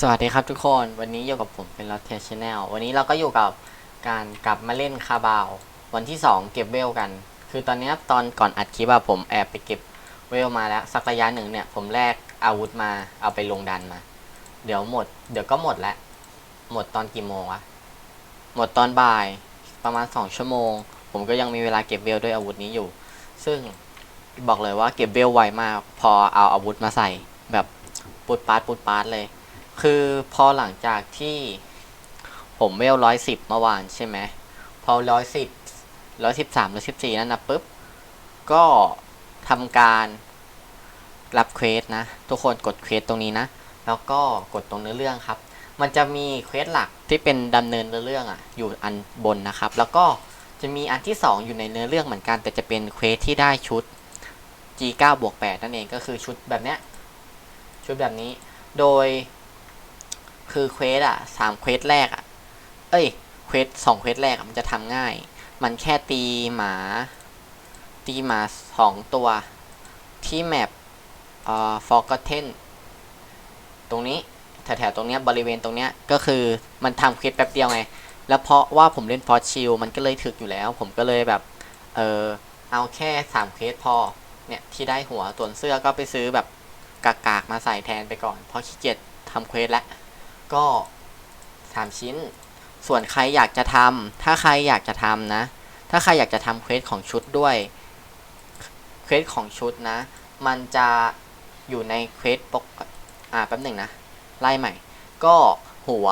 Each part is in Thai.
สวัสดีครับทุกคนวันนี้อยู่กับผมเป็นลอตเทชแนลวันนี้เราก็อยู่กับการกลับมาเล่นคาบาว วันที่ 2 เก็บเวลกัน คือตอนนี้ตอนก่อนอัดคลิปอะผมแอบไปเก็บเวลมาแล้ว สักระยะหนึ่งเนี่ย ผมแลกอาวุธมาเอาไปลงดันมา เดี๋ยวหมด เดี๋ยวก็หมดแล้ว หมดตอนกี่โมงวะหมดตอนบ่ายประมาณ 2 ชั่วโมง ผมก็ยังมีเวลาเก็บเวลด้วยอาวุธนี้อยู่ ซึ่งบอกเลยว่าเก็บเวลไวมาก พอเอาอาวุธมาใส่แบบปุดปาดปุดปาดเลย คือพอหลังจากที่ผมเวลร้อยสิบเมื่อวานใช่ไหมพอร้อยสิบร้อยสิบสามร้อยสิบสี่นั่นนะปุ๊บ ก็ทำการรับเควสนะ ทุกคนกดเควสตรงนี้นะ แล้วก็กดตรงเนื้อเรื่องครับ มันจะมีเควสหลักที่เป็นดำเนินเนื้อเรื่องอะ อยู่อันบนนะครับ แล้วก็จะมีอันที่สองอยู่ในเนื้อเรื่องเหมือนกัน แต่จะเป็นเควสที่ได้ชุด G9 บวก8นั่นเองก็คือชุดแบบเนี้ยชุดแบบนี้ โดย คือเควสอะสามเควสแรกอะ เอ้ยเควสสองเควสแรกมันจะทำง่าย มันแค่ตีหมา ตีหมาสองตัว ที่แมปเอ่อ forgotten ตรงนี้แถวๆตรงเนี้ยบริเวณตรงเนี้ยก็คือมันทำเควสแป๊บเดียวไง แล้วเพราะว่าผมเล่นฟอร์ชิลมันก็เลยถึกอยู่แล้ว ผมก็เลยแบบ เออเอาแค่สามเควสพอ เนี่ย ที่ได้หัวตัวนเสื้อก็ไปซื้อแบบกากๆมาใส่แทนไปก่อน เพราะขี้เกียจทำเควสแล้ว ก็สามชิ้น ส่วนใครอยากจะทำถ้าใครอยากจะทำนะ ถ้าใครอยากจะทำเควสของชุดด้วยเควสของชุดนะ มันจะอยู่ในเควสปกอ่าแป๊บหนึ่งนะ ไล่ใหม่ ก็หัว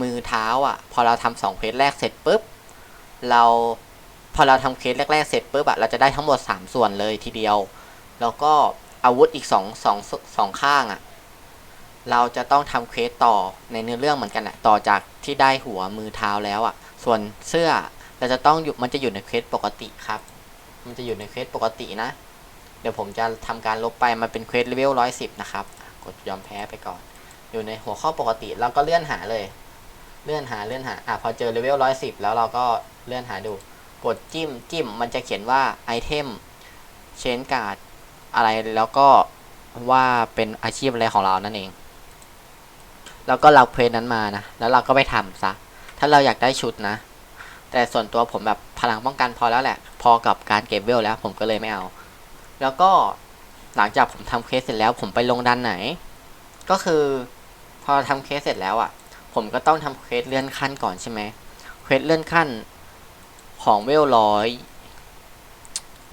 มือเท้าอะ พอเราทำสองเควสแรกเสร็จปุ๊บ เราพอเราทำเควสแรกๆเสร็จปุ๊บอะเราจะได้ทั้งหมด 3 ส่วนเลยทีเดียว แล้วก็อาวุธอีก2 2 2ข้างอะ เราจะต้องทำเควสต่อในเนื้อเรื่องเหมือนกันแหละต่อจากที่ได้หัวมือเท้าแล้วอะ่ะ ส่วนเสื้อเราจะต้องอยู่มันจะอยู่ในเควสปกติครับ มันจะอยู่ในเควสปกตินะ เดี๋ยวผมจะทำการลบไปมันเป็นเควสเลเวลร้อยสิบนะครับ กดยอมแพ้ไปก่อน อยู่ในหัวข้อปกติเราก็เลื่อนหาเลย เลื่อนหาเลื่อนหาอะพอเจอเลเวลร้อยสิบแล้วเราก็เลื่อนหาดู กดจิ้มจิ้มมันจะเขียนว่าไอเทมเชนการ์ดอะไรแล้วก็ว่าเป็นอาชีพอะไรของเรานั่นเอง แล้วก็เรับเควสนั้นมานะ แล้วเราก็ไปทำซะ ถ้าเราอยากได้ชุดนะ แต่ส่วนตัวผมแบบพลังป้องกันพอแล้วแหละ พอกับการเก็บเวลแล้วผมก็เลยไม่เอา แล้วก็หลังจากผมทำเคสเสร็จแล้ว ผมไปลงดันไหน ก็คือพอทำเคสเสร็จแล้วอะ่ะ ผมก็ต้องทำเคสเลื่อนขั้นก่อนใช่ไหมเควสเลื่อนขั้นของเวลร้อย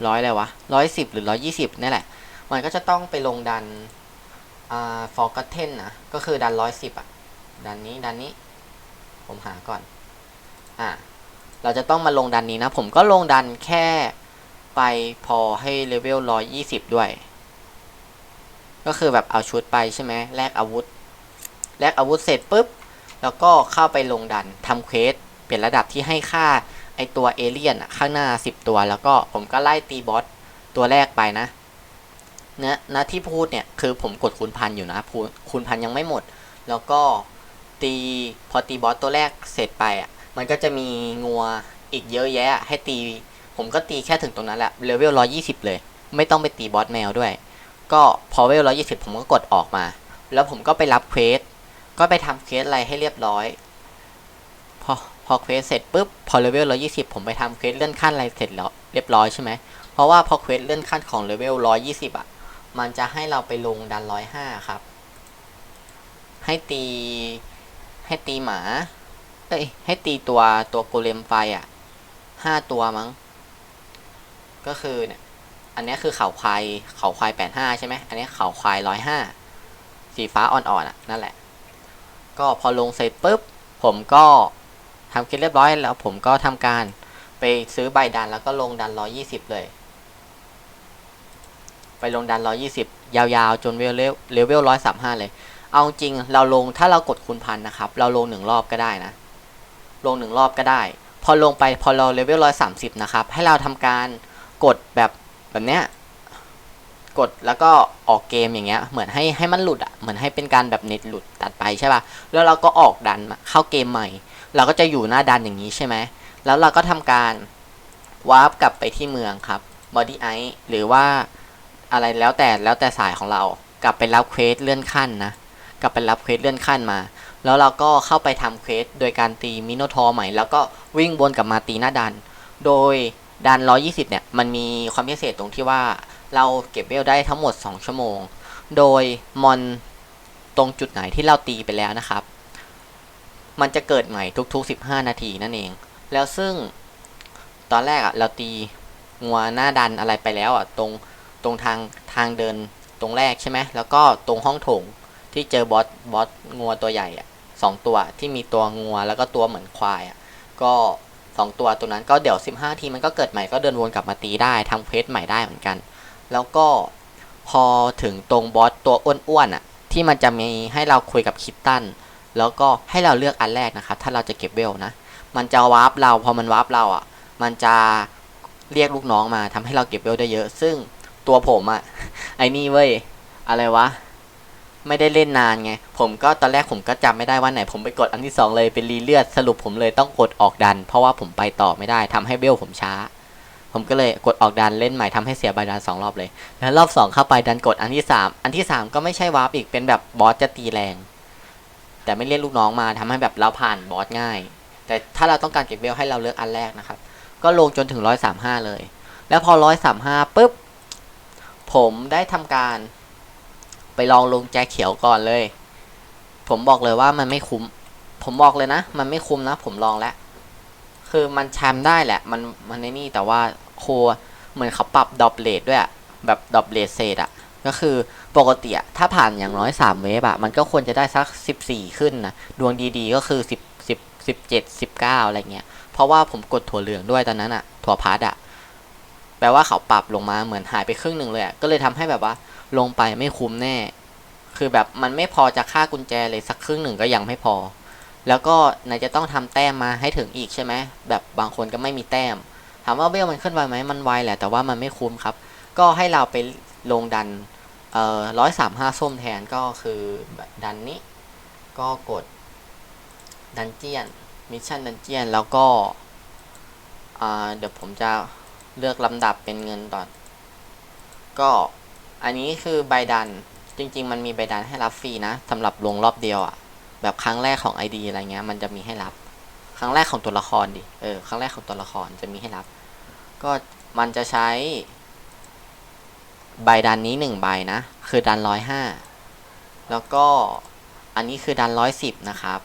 ร้อยอะไรวะร้อยสิบหรือร้อยี่สิบนี่แหละ มันก็จะต้องไปลงดัน อ่า forgotten นะก็คือดันร้อยสิบอะ ดันนี้ดันนี้ ผมหาก่อน อ่า เราจะต้องมาลงดันนี้นะ ผมก็ลงดันแค่ไปพอให้เลเวลร้อยยี่สิบด้วย ก็คือแบบเอาชุดไปใช่ไหมแลกอาวุธ แลกอาวุธเสร็จปุ๊บ แล้วก็เข้าไปลงดันทำเควสเปลี่ยนระดับที่ให้ค่าไอตัวเอเลี่ยนข้างหน้า 10 ตัว แล้วก็ผมก็ไล่ตีบอสตัวแรกไปนะ เนะนะที่พูดเนี่ยคือผมกดคูณพันอยู่นะคูณพันยังไม่หมด แล้วก็ตีพอตีบอสตัวแรกเสร็จไปอะมันก็จะมีงัวอีกเยอะแยะ ให้ตี ผมก็ตีแค่ถึงตรงนั้นแหละเลเวลร้อยี่สิบเลย ไม่ต้องไปตีบอสแมวด้วย ก็พอเวลร้อยี่สิบผมก็กดออกมา แล้วผมก็ไปรับเควสก็ไปทำเควสอะไรให้เรียบร้อย พอพอเควสเสร็จปุ๊บพอเลเวลร้อยี่สิบผมไปทำเควสเลื่อนขั้นอะไรเสร็จแล้วเรียบร้อยใช่ไหมเพราะว่าพอเควสเลื่อนขั้นของเลเวลร้อยี่สิบอะ มันจะให้เราไปลงดันร้อยห้าครับ ให้ตีให้ตีหมา เอ้ย ให้ตีตัวตัวโกเลมไฟอะห้าตัวมั้ง ก็คือเนี่ย อันนี้คือเขาควายเขาควายแปดห้าใช่ไหม อันนี้เขาควายร้อยห้าสีฟ้าอ่อนๆอะ นั่นแหละ ก็พอลงเสร็จปุ๊บ ผมก็ทำคลิปเรียบร้อยแล้วผมก็ทำการไปซื้อใบดันแล้วก็ลงดันร้อยี่สิบเลย ไปลงดัน 120 ยาวๆ จนเลเวลเลเวล135เลย เอาจริงเราลงถ้าเรากดคูณพันนะครับ เราลงหนึ่งรอบก็ได้นะ ลงหนึ่งรอบก็ได้ พอลงไปพอเราเลเวล130นะครับ ให้เราทำการกดแบบแบบเนี้ยกดแล้วก็ออกเกมอย่างเงี้ยเหมือนให้ให้มันหลุดอะเหมือนให้เป็นการแบบเน็ตหลุดตัดไปใช่ป่ะแล้วเราก็ออกดันเข้าเกมใหม่ เราก็จะอยู่หน้าดันอย่างนี้ใช่ไหมแล้วเราก็ทำการวาร์ปกลับไปที่เมืองครับ body eye หรือว่า อะไรแล้วแต่แล้วแต่สายของเรา กลับไปรับเควสเลื่อนขั้นนะ กลับไปรับเควสเลื่อนขั้นมา แล้วเราก็เข้าไปทำเควสโดยการตีมิโนทอร์ใหม่ แล้วก็วิ่งวนกลับมาตีหน้าดัน โดยดัน 120 เนี่ย มันมีความพิเศษตรงที่ว่าเราเก็บเวลได้ทั้งหมด 2 ชั่วโมง โดยมอนตรงจุดไหนที่เราตีไปแล้วนะครับ มันจะเกิดใหม่ทุก ๆ 15 นาทีนั่นเอง แล้วซึ่งตอนแรกอะเราตีงัวหน้าดันอะไรไปแล้วอะตรง ตรงทางทางเดินตรงแรกใช่ไหมแล้วก็ตรงห้องโถงที่เจอบอสบอสงัวตัวใหญ่อะสองตัวที่มีตัวงัวแล้วก็ตัวเหมือนควายอะก็สองตัวตัวนั้นก็เดี๋ยว 15 ทีมันก็เกิดใหม่ก็เดินวนกลับมาตีได้ทำเควสใหม่ได้เหมือนกัน แล้วก็พอถึงตรงบอสตัวอ้วนๆอะที่มันจะมีให้เราคุยกับคิตตันแล้วก็ให้เราเลือกอันแรกนะครับ ถ้าเราจะเก็บเวลนะ มันจะวาร์ปเราพอมันวาร์ปเราอะ มันจะเรียกลูกน้องมาทำให้เราเก็บเวลได้เยอะ ซึ่ง ตัวผมอะไอ้นี่เว้ย อะไรวะ ไม่ได้เล่นนานไง ผมก็ตอนแรกผมก็จำไม่ได้ว่าไหน ผมไปกดอันที่สองเลยเป็นรีเลือดสรุปผมเลยต้องกดออกดัน เพราะว่าผมไปต่อไม่ได้ทำให้เวลผมช้า ผมก็เลยกดออกดันเล่นใหม่ทำให้เสียใบดันสองรอบเลย แล้วรอบสองเข้าไปดันกดอันที่สามอันที่สามก็ไม่ใช่วาร์ปอีกเป็นแบบบอสจะตีแรงแต่ไม่เรียกลูกน้องมาทำให้แบบเราผ่านบอสง่าย แต่ถ้าเราต้องการเก็บเวลให้เราเลือกอันแรกนะครับ ก็ลงจนถึงร้อยสามห้าเลย แล้วพอร้อยสามห้าปุ๊บ ผมได้ทำการไปลองลงแจเขียวก่อนเลย ผมบอกเลยว่ามันไม่คุ้ม ผมบอกเลยนะ มันไม่คุ้มนะ ผมลองแล้ว คือมันแชมป์ได้แหละ มันมันในนี่แต่ว่าโคเหมือนเขาปรับดอปเลทด้วยอะแบบดอปเลทเศษอะก็คือปกติอะถ้าผ่านอย่างน้อยสามเวฟอะมันก็ควรจะได้สักสิบสี่ขึ้นนะ ดวงดีๆก็คือสิบสิบสิบเจ็ดสิบเก้าอะไรเงี้ย เพราะว่าผมกดถั่วเหลืองด้วยตอนนั้นอะถั่วพัดอะ แปลว่าเขาปรับลงมาเหมือนหายไปครึ่งหนึ่งเลยก็เลยทำให้แบบว่าลงไปไม่คุ้มแน่ คือแบบมันไม่พอจะค่ากุญแจเลยสักครึ่งหนึ่งก็ยังไม่พอ แล้วก็ไหนจะต้องทำแต้มมาให้ถึงอีกใช่ไหมแบบบางคนก็ไม่มีแต้ม ถามว่าเวลมันขึ้นไวไหมมันไวแหละแต่ว่ามันไม่คุ้มครับ ก็ให้เราไปลงดันเอ่อร้อยสามห้าส้มแทนก็คือดันนี้ ก็กดดันเจียนมิชชั่นดันเจียนแล้วก็เดี๋ยวผมจะ เลือกลำดับเป็นเงินก่อน ก็อันนี้คือใบดันจริง ๆ มันมีใบดันให้รับฟรีนะสำหรับลงรอบเดียวอะ่ะ แบบครั้งแรกของ ID อะไรเงี้ยมันจะมีให้รับ ครั้งแรกของตัวละครดิเออครั้งแรกของตัวละครจะมีให้รับ ก็มันจะใช้ ใบดันนี้หนึ่งใบนะ คือดันร้อยห้าแล้วก็อันนี้คือดันร้อยสิบนะครับ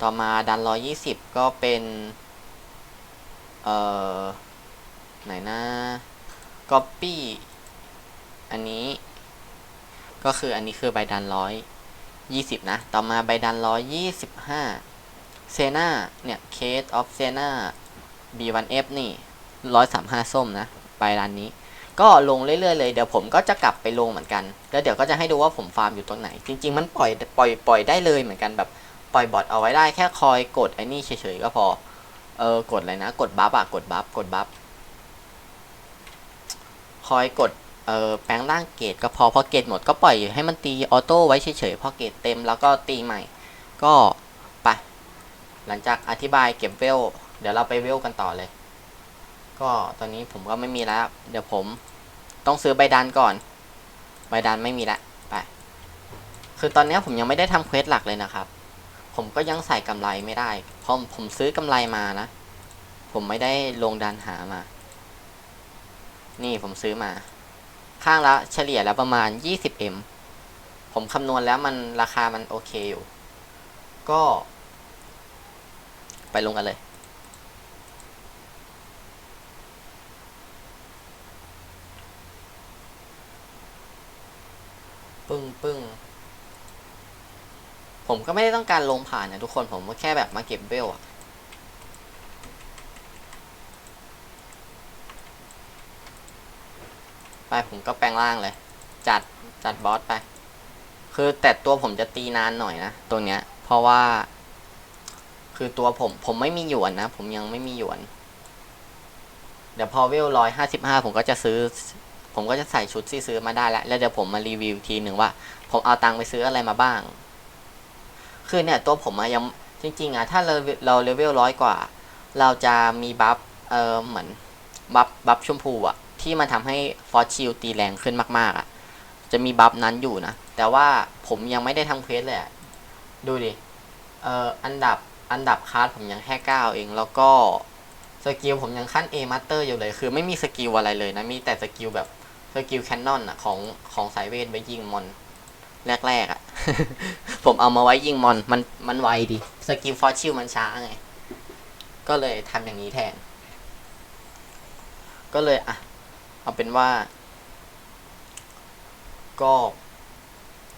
ต่อมาดันร้อยยี่สิบก็เป็น เอ่อ ไหนนะก๊อปปี้อันนี้ ก็คืออันนี้คือใบดันร้อยยี่สิบนะ ต่อมาใบดันร้อยยี่สิบห้าเซนาเนี่ยเคสออฟเซนา B1F นี่ร้อยสามห้าส้มนะใบดันนี้ ก็ลงเรื่อยๆเลย เดี๋ยวผมก็จะกลับไปลงเหมือนกัน แล้วเดี๋ยวก็จะให้ดูว่าผมฟาร์มอยู่ตรงไหน จริง ๆ มันปล่อยปล่อยปล่อยได้เลยเหมือนกันแบบปล่อยบอทเอาไว้ได้แค่คอยกดไอ้นี่เฉยๆก็พอ เออกดอะไรนะ กดบัฟอะกดบัฟกดบัฟ คอยกดเออแปลงร่างเกตก็พอพอเกตหมดก็ปล่อยให้มันตีออโต้ไว้เฉยๆพอเกตเต็มแล้วก็ตีใหม่ ก็ไปหลังจากอธิบายเก็บเวล เดี๋ยวเราไปเวลกันต่อเลย ก็ตอนนี้ผมก็ไม่มีแล้ว เดี๋ยวผมต้องซื้อใบดันก่อน ใบดันไม่มีละไปคือตอนนี้ผมยังไม่ได้ทำเควสหลักเลยนะครับ ผมก็ยังใส่กำไรไม่ได้เพราะผมซื้อกำไรมานะ ผมไม่ได้ลงดันหามา นี่ผมซื้อมา ข้างละเฉลี่ยแล้วประมาณ 20m ผมคำนวณแล้วมันราคามันโอเคอยู่ ก็ ไปลงกันเลย ปึ้งปึ้งผมก็ไม่ได้ต้องการลงผ่านนะทุกคนผมก็แค่แบบมาเก็บเวลอะ ไปผมก็แปลงร่างเลย จัดจัดบอสไป คือแต่ตัวผมจะตีนานหน่อยนะตรงเนี้ย เพราะว่า คือตัวผมผมไม่มีหยวนนะ ผมยังไม่มีหยวน เดี๋ยวพอเวลร้อยห้าสิบห้าผมก็จะซื้อ ผมก็จะใส่ชุดที่ซื้อมาได้แล้ว แล้วเดี๋ยวผมมารีวิวทีหนึ่งว่า ผมเอาตังค์ไปซื้ออะไรมาบ้าง คือเนี่ยตัวผมอะยังจริง ๆอะถ้าเราเราเลเวลร้อยกว่า เราจะมีบัฟเออเหมือนบัฟบัฟชมพูอะ ที่มันทำให้ฟอสชิลตีแรงขึ้นมากๆอะจะมีบัฟนั้นอยู่นะ แต่ว่าผมยังไม่ได้ทำเควสเลยอะดูดิ เอ่ออันดับอันดับคลาสผมยังแค่เก้าเอง แล้วก็สกิลผมยังขั้น A Master อยู่เลย คือไม่มีสกิลอะไรเลยนะ มีแต่สกิลแบบสกิลแคนนอนอะของของสายเวทไว้ยิงมอนแรกๆอะผมเอามาไว้ยิงมอนมันมันไวดี สกิลฟอร์ชิลมันช้าไง ก็เลยทำอย่างนี้แทน ก็เลยอะ เอาเป็นว่า ก็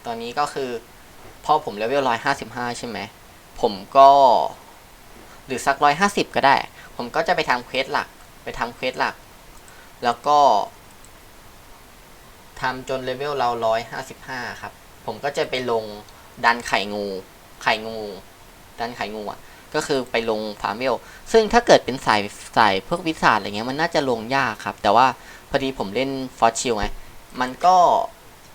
ตอนนี้ก็คือพอผมเลเวลร้อยห้าสิบห้าใช่ไหม ผมก็ หรือสักร้อยห้าสิบก็ได้ ผมก็จะไปทำเควสหลัก ไปทำเควสหลัก แล้วก็ทำจนเลเวลเราร้อยห้าสิบห้าครับ ผมก็จะไปลงดันไข่งู ไข่งู ดันไข่งูอะ ก็คือไปลงฟาร์มเวล ซึ่งถ้าเกิดเป็นสายสายพวกวิสาอะไรเงี้ยมันน่าจะลงยากครับ แต่ว่า พอดีผมเล่นฟอสชิลไง มันก็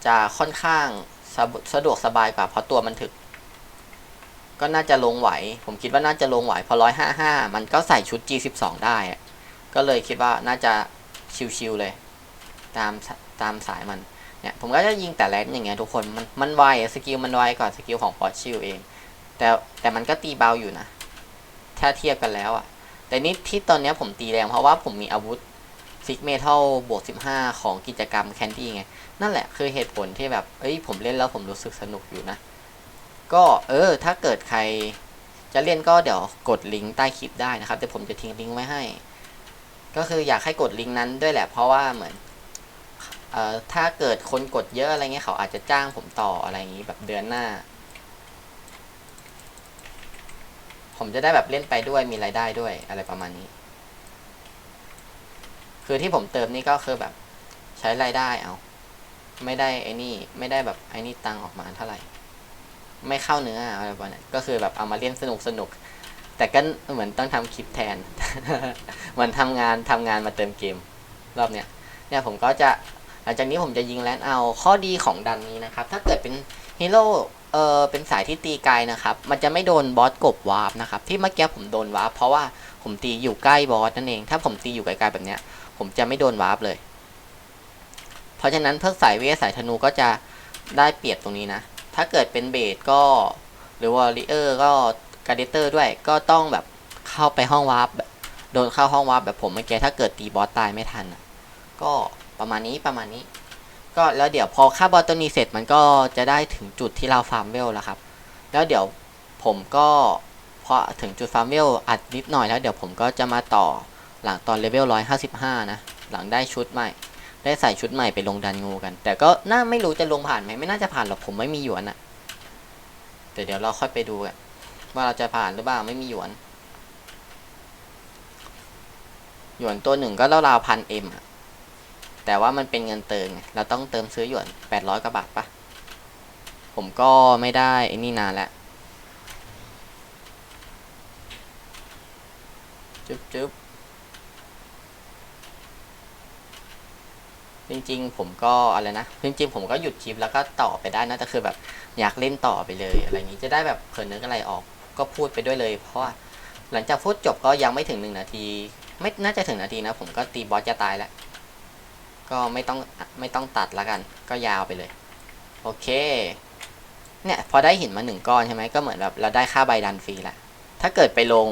จะค่อนข้างสะสะดวกสบายกว่าเพราะตัวมันถึก ก็น่าจะลงไหว ผมคิดว่าน่าจะลงไหวพอร้อยห้าห้ามันก็ใส่ชุด G12 ได้อะก็เลยคิดว่าน่าจะชิวๆเลย ตามตามสายมัน เนี่ยผมก็จะยิงแต่แรดอย่างเงี้ยทุกคน มันมันไวสกิลมันไวกว่าสกิลของฟอสชิลเอง แต่แต่มันก็ตีเบาอยู่นะ ถ้าเทียบกันแล้วอะแต่นี่ที่ตอนเนี้ยผมตีแรงเพราะว่าผมมีอาวุธ ซิกเมทัลบวก 15 ของกิจกรรมแคนดี้ไง นั่นแหละคือเหตุผลที่แบบ เอ้ย ผมเล่นแล้วผมรู้สึกสนุกอยู่นะ ก็เออ ถ้าเกิดใครจะเล่นก็เดี๋ยวกดลิงก์ใต้คลิปได้นะครับแต่ผมจะทิ้งลิงก์ไว้ให้ ก็คืออยากให้กดลิงก์นั้นด้วยแหละ เพราะว่าเหมือนเอ่อถ้าเกิดคนกดเยอะอะไรเงี้ยเขาอาจจะจ้างผมต่ออะไรอย่างงี้แบบเดือนหน้า ผมจะได้แบบเล่นไปด้วยมีรายได้ด้วยอะไรประมาณนี้ คือที่ผมเติมนี่ก็คือแบบใช้รายได้เอา ไม่ได้ไอ้นี่ไม่ได้แบบไอ้นี่ตังออกมาเท่าไหร่ ไม่เข้าเนื้ออะไรประมาณนั้นก็คือแบบเอามาเล่นสนุกสนุก แต่ก็เหมือนต้องทำคลิปแทน เหมือนทำงานทำงานมาเติมเกม รอบเนี้ย เนี่ยผมก็จะหลังจากนี้ผมจะยิงแลนด์เอาข้อดีของดันนี้นะครับ ถ้าเกิดเป็นฮีโร่เออเป็นสายที่ตีไกลนะครับ มันจะไม่โดนบอสกบวาร์ปนะครับ ที่เมื่อกี้ผมโดนวาร์ปเพราะว่าผมตีอยู่ใกล้บอสนั่นเอง ถ้าผมตีอยู่ไกลๆแบบเนี้ย ผมจะไม่โดนวาร์ปเลย เพราะฉะนั้นเพิกสายเวทสายธนูก็จะได้เปรียบตรงนี้นะ ถ้าเกิดเป็นเบสก็ หรือวอริเออร์ก็การเดเตอร์ด้วยก็ต้องแบบเข้าไปห้องวาร์ปโดนเข้าห้องวาร์ปแบบผมเมื่อกี้ถ้าเกิดตีบอสตายไม่ทันก็ประมาณนี้ประมาณนี้ ก็แล้วเดี๋ยวพอค่าบอสตัวนี้เสร็จมันก็จะได้ถึงจุดที่เราฟาร์มเวลแล้วครับ แล้วเดี๋ยวผมก็พอถึงจุดฟาร์มเวลอัดนิดหน่อยแล้วเดี๋ยวผมก็จะมาต่อ หลังตอนเลเวลร้อยห้าสิบห้านะหลังได้ชุดใหม่ ได้ใส่ชุดใหม่ไปลงดันงูกัน แต่ก็น่าไม่รู้จะลงผ่านไหมไม่น่าจะผ่านหรอกผมไม่มีหยวนอะแต่เดี๋ยวเราค่อยไปดูกันว่าเราจะผ่านหรือเปล่าไม่มีหยวนหยวนตัวหนึ่งก็ราวๆพันเอ็มอะแต่ว่ามันเป็นเงินเติมเราต้องเติมซื้อหยวนแปดร้อยกว่าบาทปะผมก็ไม่ได้ไอ้นี่นานแล้วจึ๊บจึ๊บ จริงๆ ผมก็อะไรนะจริงๆ ผมก็หยุดคลิปแล้วก็ต่อไปได้นะแต่คือแบบอยากเล่นต่อไปเลยอะไรอย่างนี้จะได้แบบเขินนึกอะไรออกก็พูดไปด้วยเลย เพราะว่าหลังจากพูดจบก็ยังไม่ถึงหนึ่งนาที ไม่น่าจะถึงนาทีนะ ผมก็ตีบอสจะตายแล้ว ก็ไม่ต้องไม่ต้องตัดละกัน ก็ยาวไปเลย โอเค เนี่ยพอได้หินมาหนึ่งก้อนใช่ไหมก็เหมือนแบบเราได้ค่าใบดันฟรีละถ้าเกิดไปลง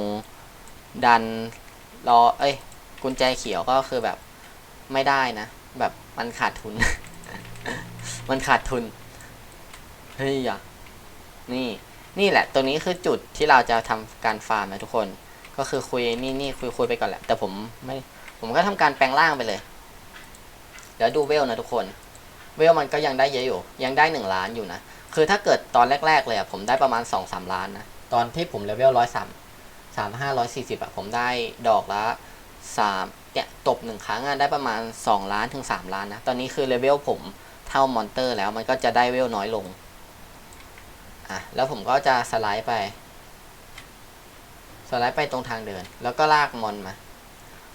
ดันรอเอ้ย กุญแจเขียวก็คือแบบไม่ได้นะ แบบ มันขาดทุน มันขาดทุน เฮ้ยอะนี่ นี่แหละตัวนี้คือจุดที่เราจะทำการฟาร์มนะทุกคน ก็คือคุยนี่นี่คุยคุยไปก่อนแหละ แต่ผมไม่ ผมก็ทำการแปลงร่างไปเลย เดี๋ยวดูเวลนะทุกคน เวลมันก็ยังได้เยอะอยู่ ยังได้หนึ่งล้านอยู่นะ คือถ้าเกิดตอนแรก ๆ เลยอะผมได้ประมาณสองสามล้านนะ ตอนที่ผมเลเวลร้อยสามสามห้าร้อยสี่สิบอะผมได้ดอกละสาม เนี่ยตบหนึ่งครั้งได้ประมาณสองล้านถึงสามล้านนะ ตอนนี้คือเลเวลผมเท่ามอนเตอร์แล้วมันก็จะได้เวลน้อยลง อะ แล้วผมก็จะสไลด์ไป สไลด์ไปตรงทางเดิน แล้วก็ลากมอนมา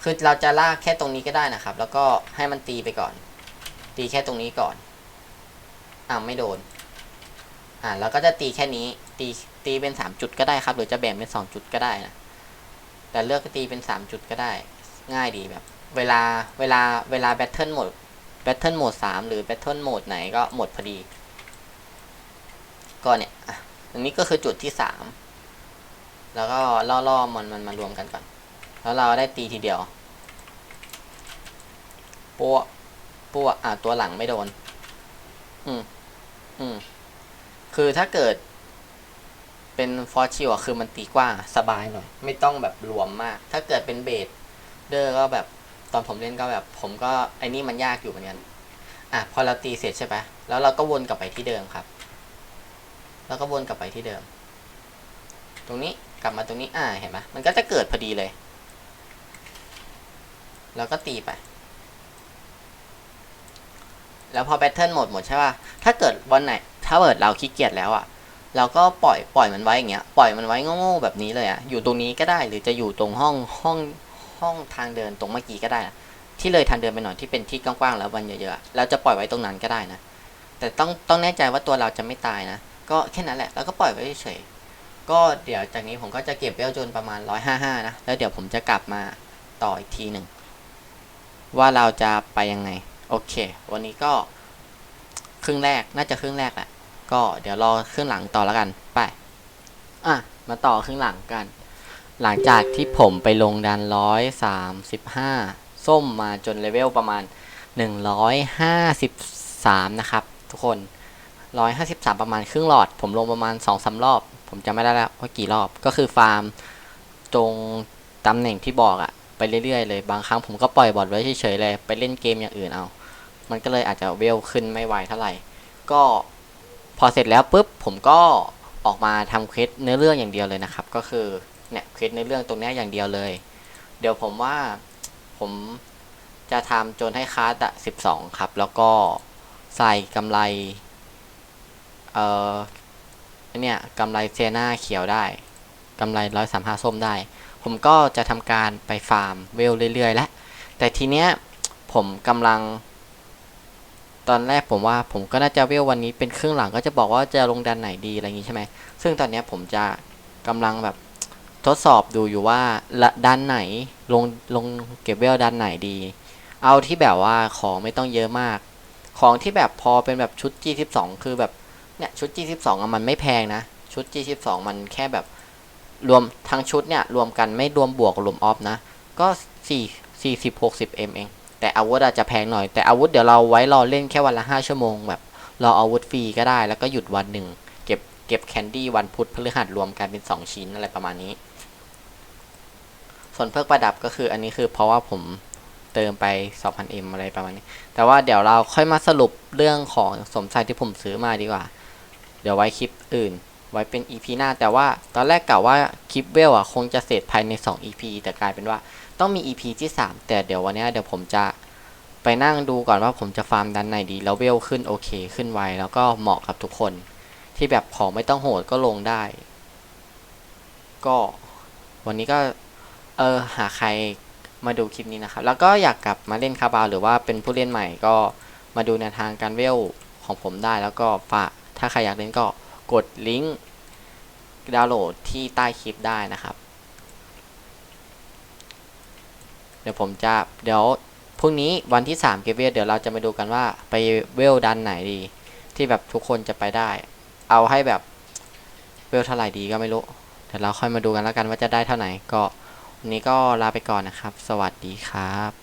คือเราจะลากแค่ตรงนี้ก็ได้นะครับ แล้วก็ให้มันตีไปก่อน ตีแค่ตรงนี้ก่อน อ่าไม่โดน อ่าแล้วก็จะตีแค่นี้ ตีตีเป็นสามจุดก็ได้ครับ หรือจะแบ่งเป็นสองจุดก็ได้นะ แต่เลือกตีเป็นสามจุดก็ได้ ง่ายดีแบบ เวลาเวลาเวลาแบทเทิลโหมดแบทเทิลโหมดสามหรือแบทเทิลโหมดไหนก็หมดพอดี ก็เนี่ยอันนี้ก็คือจุดที่สามแล้วก็ล่อๆมันมันมารวมกันก่อน แล้วเราได้ตีทีเดียวปัวปัวอะตัวหลังไม่โดน อืม อืม คือถ้าเกิด เป็นฟอร์ชิลอะคือมันตีกว้างสบายหน่อย ไม่ต้องแบบรวมมาก ถ้าเกิดเป็นเบส เดอร์ก็แบบตอนผมเล่นก็แบบ ผมก็ไอ้นี่มันยากอยู่เหมือนกัน อะพอเราตีเสร็จใช่ปะแล้วเราก็วนกลับไปที่เดิมครับ แล้วก็วนกลับไปที่เดิม ตรงนี้กลับมาตรงนี้อ่าเห็นไหมมันก็จะเกิดพอดีเลย แล้วก็ตีไป แล้วพอแบทเทิลหมดหมดใช่ป่ะถ้าเกิดวันไหน ถ้าเกิดเราขี้เกียจแล้วอะ เราก็ปล่อยปล่อยมันไว้อย่างเงี้ย ปล่อยมันไว้โง่ๆแบบนี้เลยอะอยู่ตรงนี้ก็ได้หรือจะอยู่ตรงห้องห้อง ห้องทางเดินตรงเมื่อกี้ก็ได้นะที่เลยทางเดินไปหน่อยที่เป็นที่กว้างๆแล้ววันเยอะๆเราจะปล่อยไว้ตรงนั้นก็ได้นะแต่ต้องต้องแน่ใจว่าตัวเราจะไม่ตายนะก็แค่นั้นแหละแล้วก็ปล่อยไว้เฉยก็เดี๋ยวจากนี้ผมก็จะเก็บเวลจนประมาณร้อยห้าห้านะ แล้วเดี๋ยวผมจะกลับมาต่ออีกทีหนึ่ง ว่าเราจะไปยังไง โอเค วันนี้ก็ครึ่งแรกน่าจะครึ่งแรกแหละ ก็เดี๋ยวรอครึ่งหลังต่อแล้วกัน ไป อะ มาต่อครึ่งหลังกัน หลังจากที่ผมไปลงดันร้อยสามสิบห้าส้มมาจนเลเวลประมาณหนึ่งร้อยห้าสิบสามนะครับ ทุกคนร้อยห้าสิบสามประมาณครึ่งหลอด ผมลงประมาณสองสารอบ ผมจำไม่ได้แล้วว่ากี่รอบก็คือฟาร์มตรงตำแหน่งที่บอกอะไปเรื่อยๆเลยบางครั้งผมก็ปล่อยบอทไว้เฉยๆเลยไปเล่นเกมอย่างอื่นเอา มันก็เลยอาจจะเวลขึ้นไม่ไวเท่าไหร่ ก็พอเสร็จแล้วปุ๊บผมก็ออกมาทำเควสเนื้อเรื่องอย่างเดียวเลยนะครับ ก็คือ เนี่ยเควสเนื้อเรื่องตรงนี้อย่างเดียวเลย เดี๋ยวผมว่าผมจะทำจนให้คาร์ดอะสิบสองครับ แล้วก็ใส่กำไร เอ่อเนี่ยกำไรเซน่าเขียวได้กำไรร้อยสามห้าส้มได้ ผมก็จะทำการไปฟาร์มเวลเรื่อยๆ แล้ว แต่ทีเนี้ยผมกำลัง ตอนแรกผมว่าผมก็น่าจะเวลวันนี้เป็นครึ่งหลังก็จะบอกว่าจะลงดันไหนดีอะไรอย่างงี้ใช่ไหมซึ่งตอนเนี้ยผมจะกำลังแบบ ทดสอบดูอยู่ว่าละดันไหนลงลงเก็บเวลดันไหนดี เอาที่แบบว่าของไม่ต้องเยอะมาก ของที่แบบพอเป็นแบบชุด G12 คือแบบเนี่ยชุด G12 อะมันไม่แพงนะ ชุด G12 มันแค่แบบรวมทั้งชุดเนี่ยรวมกันไม่รวมบวกรวมออฟนะ ก็4 40 60 m เอง แต่อาวุธอาจจะแพงหน่อย แต่อาวุธเดี๋ยวเราไว้รอเล่นแค่วันละ 5 ชั่วโมงแบบรออาวุธฟรีก็ได้แล้วก็หยุดวันหนึ่งเก็บเก็บแคนดี้วันพุธพฤหัสรวมกันเป็น 2 ชิ้นอะไรประมาณนี้ ส่วนเพิกประดับก็คืออันนี้คือเพราะว่าผมเติมไป 2,000m อะไรประมาณนี้ แต่ว่าเดี๋ยวเราค่อยมาสรุปเรื่องของสมใจที่ผมซื้อมาดีกว่า เดี๋ยวไว้คลิปอื่น ไว้เป็น EP หน้า แต่ว่าตอนแรกกะว่าคลิปเวลอะคงจะเสร็จภายใน 2 EP แต่กลายเป็นว่าต้องมี EP ที่ 3 แต่เดี๋ยววันนี้เดี๋ยวผมจะไปนั่งดูก่อนว่าผมจะฟาร์มดันไหนดี แล้วเวลขึ้นโอเค ขึ้นไวแล้วก็เหมาะกับทุกคน ที่แบบของไม่ต้องโหดก็ลงได้ ก็วันนี้ก็ เออหาใครมาดูคลิปนี้นะครับ แล้วก็อยากกลับมาเล่นคาบาวหรือว่าเป็นผู้เล่นใหม่ก็มาดูแนวทางการเวลของผมได้แล้วก็ฝากถ้าใครอยากเล่นก็กดลิงก์ดาวน์โหลดที่ใต้คลิปได้นะครับ เดี๋ยวผมจะเดี๋ยวพรุ่งนี้วันที่3เกมเวลเดี๋ยวเราจะมาดูกันว่าไปเวลดันไหนดี ที่แบบทุกคนจะไปได้ เอาให้แบบเวลเท่าไหร่ดีก็ไม่รู้เดี๋ยวเราค่อยมาดูกันแล้วกันว่าจะได้เท่าไหร่ก็ นี้ก็ลาไปก่อนนะครับ สวัสดีครับ